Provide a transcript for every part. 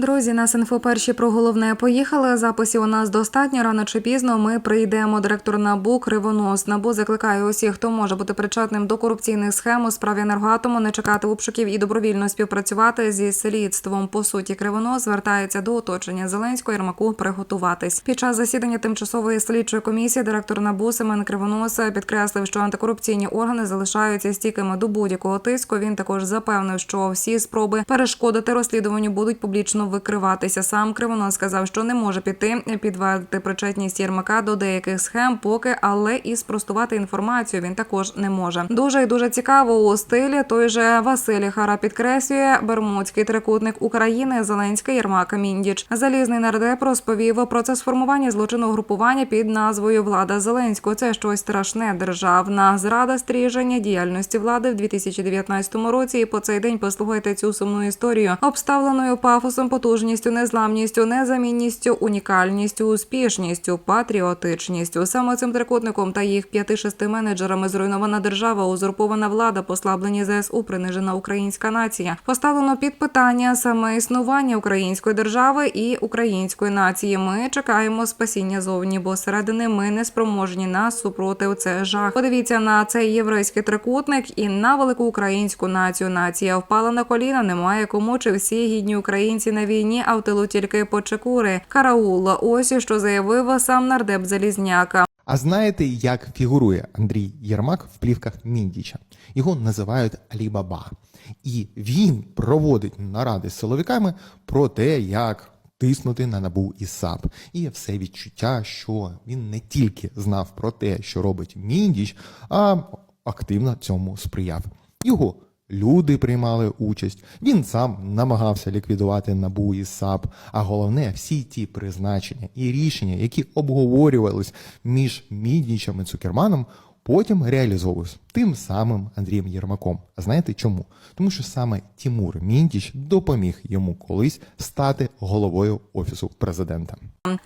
Друзі, нас інфо перші про головне поїхали. Записів у нас достатньо. Рано чи пізно ми прийдемо. Директор НАБУ Кривонос. НАБУ закликає усіх, хто може бути причетним до корупційних схем у справі енергоатому, не чекати обшуків і добровільно співпрацювати зі слідством. По суті, Кривонос звертається до оточення Зеленського Єрмаку приготуватись. Під час засідання тимчасової слідчої комісії директор НАБУ Семен Кривонос підкреслив, що антикорупційні органи залишаються стійкими до будь-якого тиску. Він також запевнив, що всі спроби перешкодити розслідуванню будуть публічно викриватися. Сам Кривонос сказав, що не може піти підтвердити причетність Єрмака до деяких схем, поки але і спростувати інформацію він також не може. Дуже і дуже цікаво у стилі. Той же Василь Хара підкреслює Бермудський трикутник України Зеленський Єрмак Міндіч. Залізний нардеп розповів про це сформування злочинного групування під назвою Влада Зеленського. Це щось страшне державна зрада стріження діяльності влади в 2019 році. І по цей день послухайте цю сумну історію, обставленою пафосом, потужністю, незламністю, незамінністю, унікальністю, успішністю, патріотичністю. Саме цим трикутником та їх п'яти-шести менеджерами зруйнована держава, узурпована влада, послаблені ЗСУ, принижена українська нація. Поставлено під питання саме існування української держави і української нації. Ми чекаємо спасіння зовні, бо зсередини ми не спроможні на супротив. Це жах. Подивіться на цей єврейський трикутник і на велику українську націю. Нація впала на коліна. Немає кому чи всі гідні українці на війні, а в тилу тільки почекури. Караула. Ось що заявив сам нардеп Залізняка. А знаєте, як фігурує Андрій Єрмак в плівках Міндіча? Його називають Алібаба. І він проводить наради з силовиками про те, як тиснути на набу і САП. І все відчуття, що він не тільки знав про те, що робить Міндіч, а активно цьому сприяв. Його Люди приймали участь. Він сам намагався ліквідувати набу і САП. А головне, всі ті призначення і рішення, які обговорювались між Міднічем і Цукерманом, потім реалізовувались тим самим Андрієм Єрмаком. А знаєте чому? Тому що саме Тімур Міндіч допоміг йому колись стати головою офісу президента.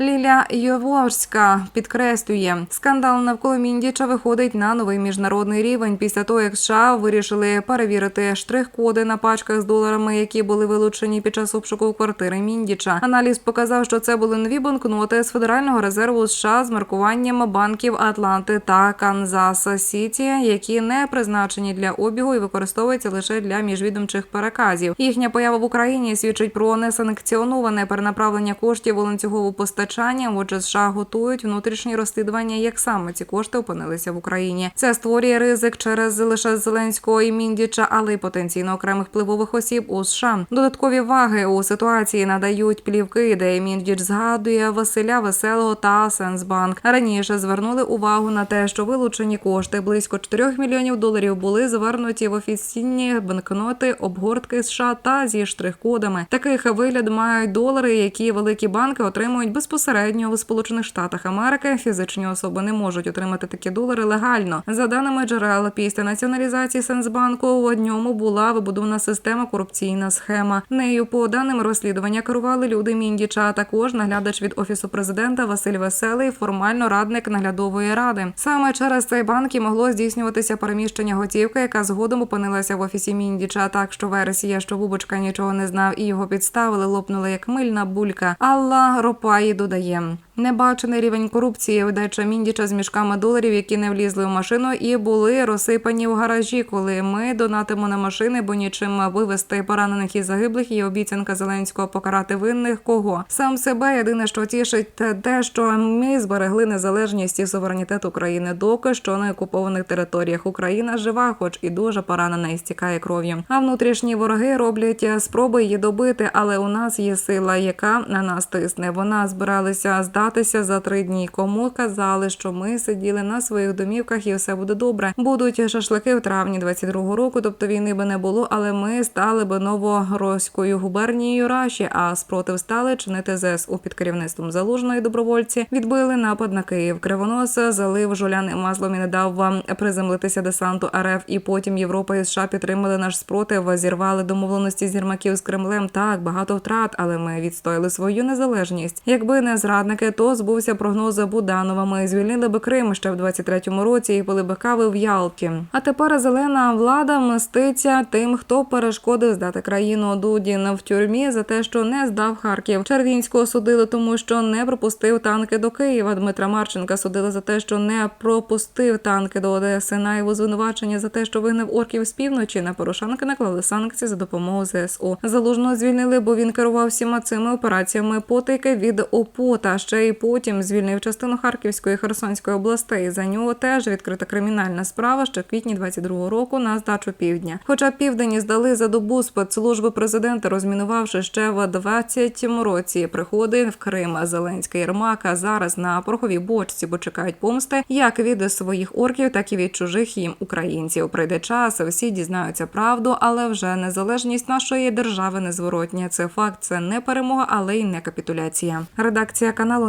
Ліля Йоворська підкреслює, скандал навколо Міндіча виходить на новий міжнародний рівень після того, як США вирішили перевірити штрих-коди на пачках з доларами, які були вилучені під час обшуку квартири Міндіча. Аналіз показав, що це були нові банкноти з Федерального резерву США з маркуванням банків Атланти та Канзас Сіті, які не призначені для обігу і використовуються лише для міжвідомчих переказів. Їхня поява в Україні свідчить про несанкціоноване перенаправлення коштів у постачання. Отже, США готують внутрішні розслідування, як саме ці кошти опинилися в Україні. Це створює ризик через лише Зеленського і Міндіча, але й потенційно окремих впливових осіб у США. Додаткові ваги у ситуації надають плівки, де Міндіч згадує Василя Веселого та Сенсбанк. Раніше звернули увагу на те, що вилучені кошти близько 4 мільйонів доларів були звернуті в офіційні банкноти, обгортки США та зі штрих-кодами. Таких вигляд мають долари, які великі банки отримують безпосередньо в Сполучених Штатах Америки. Фізичні особи не можуть отримати такі долари легально. За даними джерел, після націоналізації Сенсбанку в ньому була вибудована система корупційна схема. Нею по даним розслідування керували люди Міндіча. Також наглядач від офісу президента Василь Веселий, формально радник наглядової ради. Саме через цей банк і могло здійснюватися переміщення готівки, яка згодом опинилася в офісі Міндіча. Так що версія, що Бубочка нічого не знав і його підставили, лопнула як мильна булька. Алла Ропаї додає. Небачений рівень корупції видача Міндіча з мішками доларів, які не влізли в машину, і були розсипані в гаражі, коли ми донатимо на машини, бо нічим вивезти поранених і загиблих. І обіцянка Зеленського покарати винних кого сам себе. Єдине, що тішить, те, що ми зберегли незалежність і суверенітет України, доки що на окупованих територіях Україна жива, хоч і дуже поранена і стікає кров'ю. А внутрішні вороги роблять спроби її добити, але у нас є сила, яка на нас тисне. Вона збиралася здатися за три дні. Кому казали, що ми сиділи на своїх домівках і все буде добре. Будуть шашлики в травні 22-го року, тобто війни би не було, але ми стали би новогородською губернією Раші. А спротив стали чинити ЗСУ під керівництвом залужної добровольці. Відбили напад на Київ. Кривонос залив жуляним маслом і не дав вам приземлитися десанту РФ. І потім Європа і США підтримали наш спротив, зірвали домовленості з Єрмаків з Кремлем. Так багато втрат, але ми відстояли свою незалежність. Якби не зрадники, то збувся прогноз Буданова. Ми звільнили би Крим ще в 23-му році і пили би кави в Ялті. А тепер зелена влада мститься тим, хто перешкодив здати країну Дудін в тюрмі за те, що не здав Харків. Червінського судили, тому що не пропустив танки до Києва. Дмитра Марченка судили за те, що не пропустив танки до Одеси. На його звинувачення за те, що вигнав орків з півночі. На Порошенка наклали санкції за допомогою ЗСУ. Залужного звільнили, бо він керував всіма цими операціями потайки від ОПО. Та ще й потім звільнив частину Харківської і Херсонської областей. За нього теж відкрита кримінальна справа ще в квітні 22-го року на здачу півдня. Хоча південі здали за добу спецслужби президента, розмінувавши ще в 20-му році приходи в Крим. Зеленський Єрмак а зараз на пороховій бочці, бо чекають помсти як від своїх орків, так і від чужих їм українців. Прийде час, всі дізнаються правду, але вже незалежність нашої держави незворотня. Це факт, це не перемога, але й не капітуляція. Редакція каналу